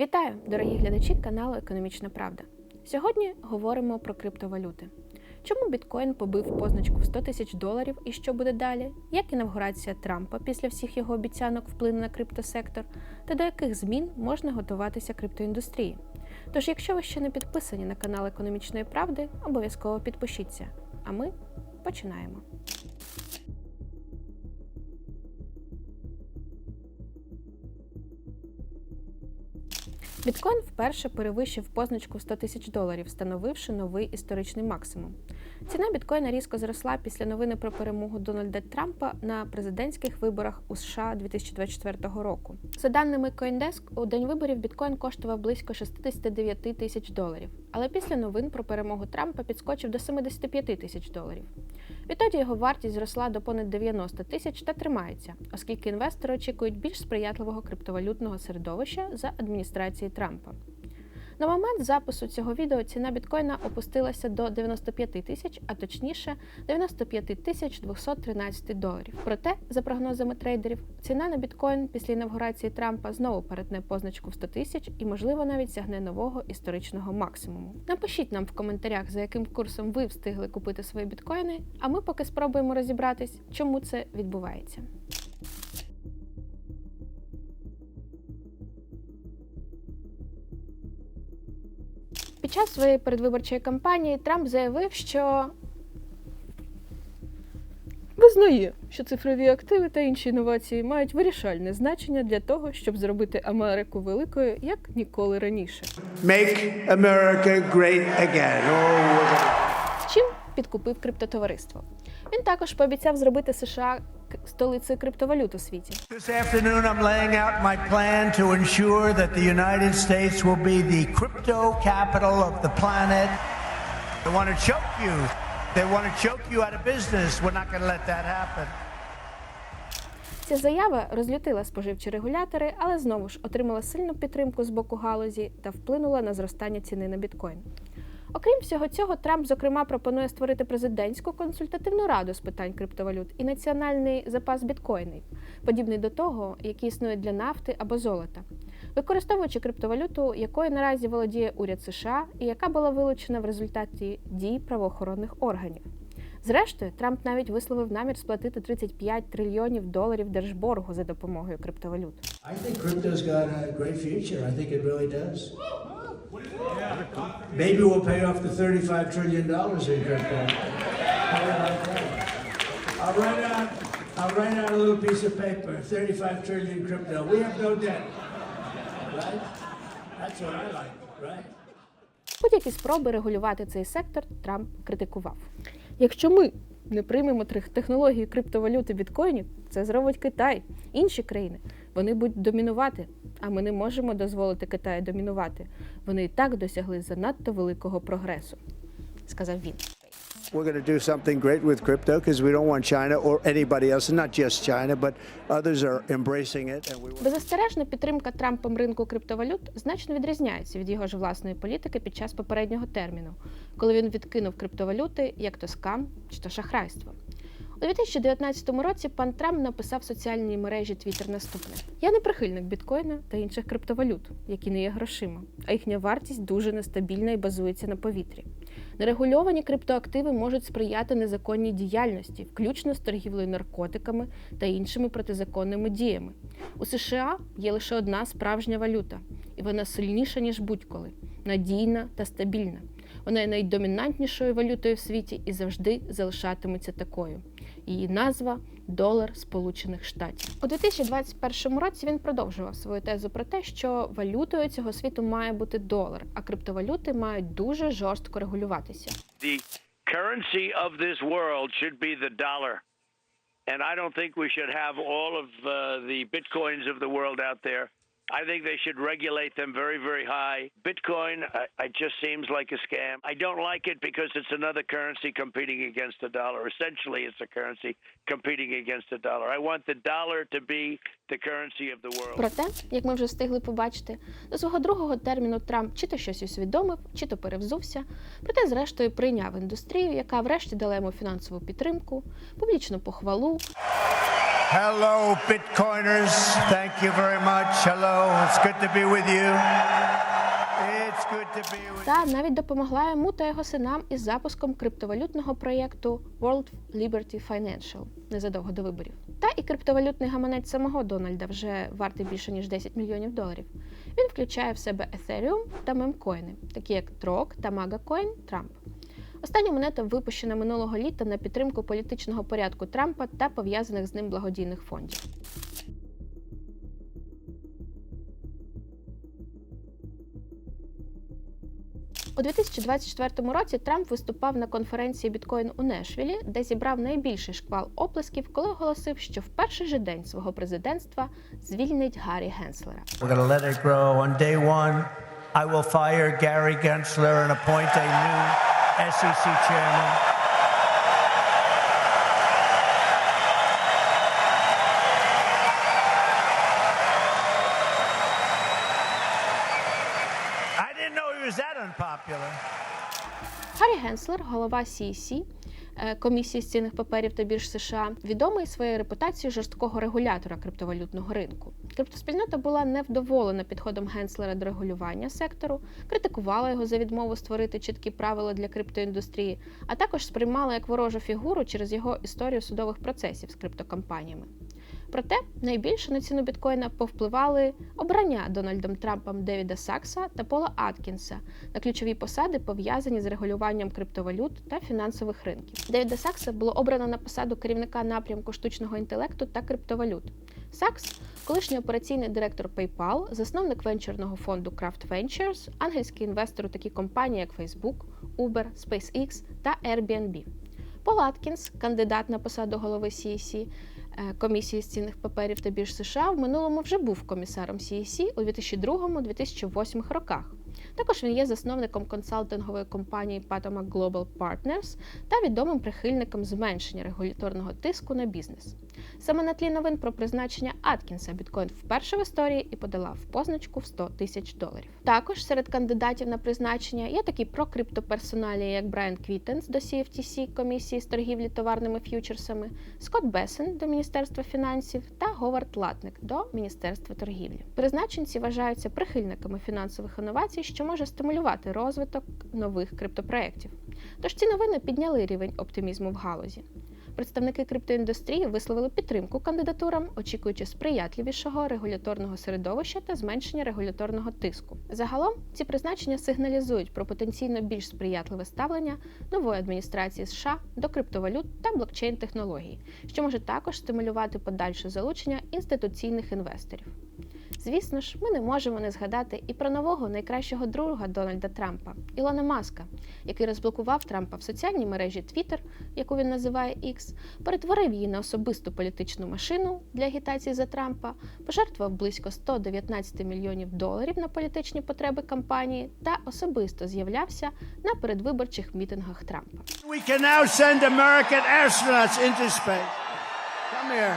Вітаю, дорогі глядачі каналу Економічна Правда. Сьогодні говоримо про криптовалюти. Чому біткоін побив позначку в 100 тисяч доларів і що буде далі? Як інавгурація Трампа після всіх його обіцянок вплине на криптосектор, та до яких змін можна готуватися криптоіндустрії? Тож, якщо ви ще не підписані на канал Економічної Правди, обов'язково підпишіться. А ми починаємо. Біткоін вперше перевищив позначку в 100 тисяч доларів, встановивши новий історичний максимум. Ціна біткоїна різко зросла після новини про перемогу Дональда Трампа на президентських виборах у США 2024 року. За даними CoinDesk, у день виборів біткоін коштував близько 69 тисяч доларів, але після новин про перемогу Трампа підскочив до 75 тисяч доларів. Відтоді його вартість зросла до понад 90 тисяч та тримається, оскільки інвестори очікують більш сприятливого криптовалютного середовища за адміністрації Трампа. На момент запису цього відео ціна біткоїна опустилася до 95 тисяч, а точніше 95 тисяч 213 доларів. Проте, за прогнозами трейдерів, ціна на біткоін після інавгурації Трампа знову перетне позначку в 100 тисяч і, можливо, навіть сягне нового історичного максимуму. Напишіть нам в коментарях, за яким курсом ви встигли купити свої біткоїни, а ми поки спробуємо розібратись, чому це відбувається. Під час своєї передвиборчої кампанії Трамп заявив, що визнає, що цифрові активи та інші інновації мають вирішальне значення для того, щоб зробити Америку великою як ніколи раніше. Make America great again. Oh, чим підкупив криптотовариство. Він також пообіцяв зробити США столицею криптовалют у світі. This afternoon, I'm laying out my plan to ensure that the United States will be the crypto capital of the planet. They want to choke you. They want to choke you out of business. We're not going to let that happen. Ця заява розлютила споживчі регулятори, але знову ж отримала сильну підтримку з боку галузі та вплинула на зростання ціни на біткоін. Окрім всього цього, Трамп, зокрема, пропонує створити президентську консультативну раду з питань криптовалют і національний запас біткоїнів, подібний до того, який існує для нафти або золота, використовуючи криптовалюту, якою наразі володіє уряд США і яка була вилучена в результаті дій правоохоронних органів. Зрештою, Трамп навіть висловив намір сплатити 35 трильйонів доларів держборгу за допомогою криптовалют. I think crypto's got a great future. I think it really does. Maybe we'll pay off the $35 trillion in crypto. I'll write out, I'll write out a little piece of paper, 35 trillion crypto. We have no debt. Right? That's what I like, right? Будь-які спроби регулювати цей сектор Трамп критикував. Якщо ми не приймемо технології криптовалюти біткоїнів, це зробить Китай, інші країни. Вони будуть домінувати, а ми не можемо дозволити Китаю домінувати. Вони і так досягли занадто великого прогресу, сказав він. We're going to do something great with crypto because we don't want China or anybody else, not just China, but others are embracing it. And we Беззастережна підтримка Трампом ринку криптовалют значно відрізняється від його ж власної політики під час попереднього терміну, коли він відкинув криптовалюти як то скам чи то шахрайство. У 2019 році пан Трамп написав в соціальній мережі Twitter наступне: Я не прихильник біткоїна та інших криптовалют, які не є грошима, а їхня вартість дуже нестабільна і базується на повітрі. Нерегульовані криптоактиви можуть сприяти незаконній діяльності, включно з торгівлею наркотиками та іншими протизаконними діями. У США є лише одна справжня валюта, і вона сильніша, ніж будь-коли, надійна та стабільна. Вона є найдомінантнішою валютою в світі і завжди залишатиметься такою. Її назва долар Сполучених Штатів. У 2021 році він продовжував свою тезу про те, що валютою цього світу має бути долар, а криптовалюти мають дуже жорстко регулюватися. the currency of this world should be the dollar. And I don't think we should have all of uh, the bitcoins of the world out there. I think they should regulate them very, very high. Bitcoin, I, it just seems like a scam. I don't like it because it's another currency competing against the dollar. Essentially, it's a currency competing against the dollar. I want the dollar to be the currency of the world. Проте, як ми вже встигли побачити, до свого другого терміну Трамп чи то щось усвідомив, чи то перевзувся, проте, зрештою, прийняв індустрію, яка врешті дала йому фінансову підтримку, публічну похвалу Hello, Bitcoiners. Thank you very much. Hello. It's good to be with you. It's good to be with Та навіть допомогла йому та його синам із запуском криптовалютного проєкту World Liberty Financial незадовго до виборів. Та і криптовалютний гаманець самого Дональда вже вартий більше ніж 10 мільйонів доларів. Він включає в себе Ethereum та мемкоїни, такі як Трок та MagaCoin Trump. Остання монета випущена минулого літа на підтримку політичного порядку Трампа та пов'язаних з ним благодійних фондів. У 2024 році Трамп виступав на конференції біткоін у Нешвілі, де зібрав найбільший шквал оплесків, коли оголосив, що в перший же день свого президентства звільнить Гаррі Генслера. I will fire Gary Gensler and appoint a new SEC chairman. I didn't know he was that unpopular. Гаррі Генслер, голова CEC, е, комісії з цінних паперів та бірж США, відомий своєю репутацією жорсткого регулятора криптовалютного ринку. Криптоспільнота була невдоволена підходом Генслера до регулювання сектору, критикувала його за відмову створити чіткі правила для криптоіндустрії, а також сприймала як ворожу фігуру через його історію судових процесів з криптокомпаніями. Проте найбільше на ціну біткоїна повпливали обрання Дональдом Трампом Девіда Сакса та Пола Аткінса на ключові посади, пов'язані з регулюванням криптовалют та фінансових ринків. Девіда Сакса було обрано на посаду керівника напрямку штучного інтелекту та криптовалют. Сакс колишній операційний директор PayPal, засновник венчурного фонду Craft Ventures, ангельський інвестор у такі компанії, як Facebook, Uber, SpaceX та Airbnb. Пол Аткінс, кандидат на посаду голови CEC, комісії з цінних паперів та бірж США, в минулому вже був комісаром CEC у 2002-2008 роках. Також він є засновником консалтингової компанії Patoma Global Partners та відомим прихильником зменшення регуляторного тиску на бізнес. Саме на тлі новин про призначення Аткінса біткоін вперше в історії і подала в позначку в 100 тисяч доларів. Також серед кандидатів на призначення є такі прокриптоперсоналі, як Брайан Квітенс до CFTC, комісії з торгівлі товарними ф'ючерсами, Скотт Бесен до Міністерства фінансів та Говард Латник до Міністерства торгівлі. Призначенці вважаються прихильниками фінансових інновацій, що може стимулювати розвиток нових криптопроєктів. Тож ці новини підняли рівень оптимізму в галузі. Представники криптоіндустрії висловили підтримку кандидатурам, очікуючи сприятливішого регуляторного середовища та зменшення регуляторного тиску. Загалом ці призначення сигналізують про потенційно більш сприятливе ставлення нової адміністрації США до криптовалют та блокчейн-технологій, що може також стимулювати подальше залучення інституційних інвесторів. Звісно ж, ми не можемо не згадати і про нового найкращого друга Дональда Трампа Ілона Маска, який розблокував Трампа в соціальній мережі Twitter, яку він називає X, перетворив її на особисту політичну машину для агітації за Трампа, пожертвував близько 119 мільйонів доларів на політичні потреби кампанії та особисто з'являвся на передвиборчих мітингах Трампа. We can now send American astronauts into space. Come here.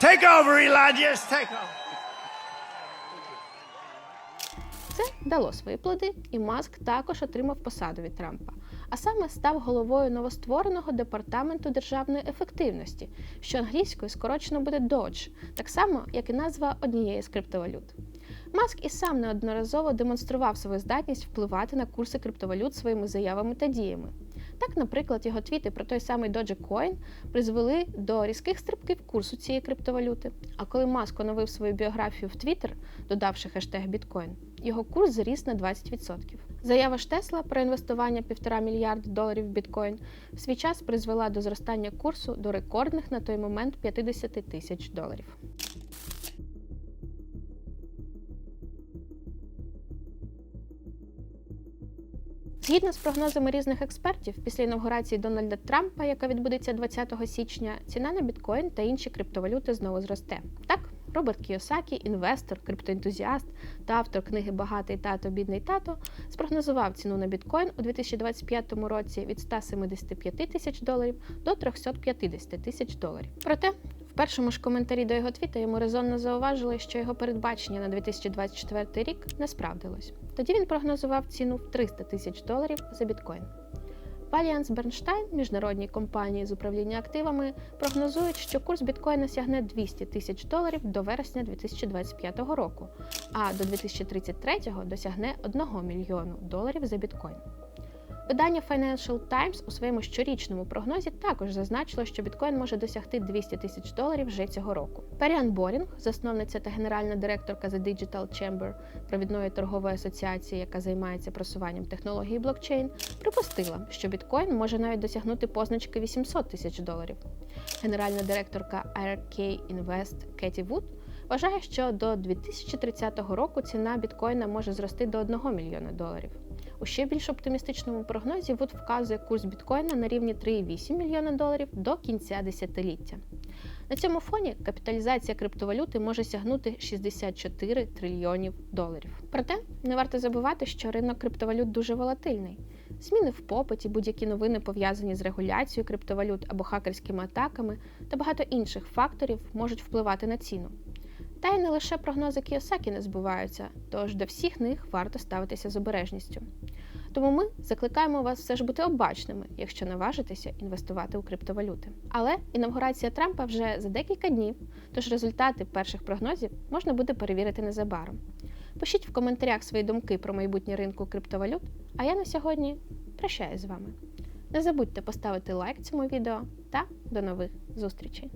Take over, Elon. Yes, take over. Це дало свої плоди, і Маск також отримав посаду від Трампа, а саме став головою новоствореного департаменту державної ефективності, що англійською скорочено буде DOGE, так само як і назва однієї з криптовалют. Маск і сам неодноразово демонстрував свою здатність впливати на курси криптовалют своїми заявами та діями. Так, наприклад, його твіти про той самий Dogecoin призвели до різких стрибків курсу цієї криптовалюти. А коли Маск оновив свою біографію в Twitter, додавши хештег біткоін, його курс зріс на 20%. Заява ж Тесла про інвестування 1,5 мільярда доларів в біткоін в свій час призвела до зростання курсу до рекордних на той момент 50 тисяч доларів. Згідно з прогнозами різних експертів, після інаугурації Дональда Трампа, яка відбудеться 20 січня, ціна на біткоін та інші криптовалюти знову зросте. Так, Роберт Кіосакі, інвестор, криптоентузіаст та автор книги Багатий тато, бідний тато, спрогнозував ціну на біткоін у 2025 році від 175 тисяч доларів до 350 тисяч доларів. Проте в першому ж коментарі до його твіта йому резонно зауважили, що його передбачення на 2024 рік не справдилось. Тоді він прогнозував ціну в 300 тисяч доларів за біткоін. Allianz Бернштайн, міжнародній компанії з управління активами, прогнозують, що курс біткоїна сягне 200 тисяч доларів до вересня 2025 року, а до 2033 досягне 1 мільйону доларів за біткоін. Видання Financial Times у своєму щорічному прогнозі також зазначило, що біткоін може досягти 200 тисяч доларів вже цього року. Періан Борінг, засновниця та генеральна директорка The Digital Chamber, провідної торгової асоціації, яка займається просуванням технології блокчейн, припустила, що біткоін може навіть досягнути позначки 800 тисяч доларів. Генеральна директорка RK Invest Кеті Вуд вважає, що до 2030 року ціна біткоїна може зрости до 1 мільйона доларів. У ще більш оптимістичному прогнозі Вуд вказує курс біткоїна на рівні 3,8 мільйона доларів до кінця десятиліття. На цьому фоні капіталізація криптовалюти може сягнути 64 трильйонів доларів. Проте не варто забувати, що ринок криптовалют дуже волатильний. Зміни в попиті, будь-які новини пов'язані з регуляцією криптовалют або хакерськими атаками та багато інших факторів можуть впливати на ціну. Та й не лише прогнози Кіосакі не збуваються, тож до всіх них варто ставитися з обережністю. Тому ми закликаємо вас все ж бути обачними, якщо наважитеся інвестувати у криптовалюти. Але інавгурація Трампа вже за декілька днів, тож результати перших прогнозів можна буде перевірити незабаром. Пишіть в коментарях свої думки про майбутнє ринку криптовалют, а я на сьогодні прощаюсь з вами. Не забудьте поставити лайк цьому відео та до нових зустрічей!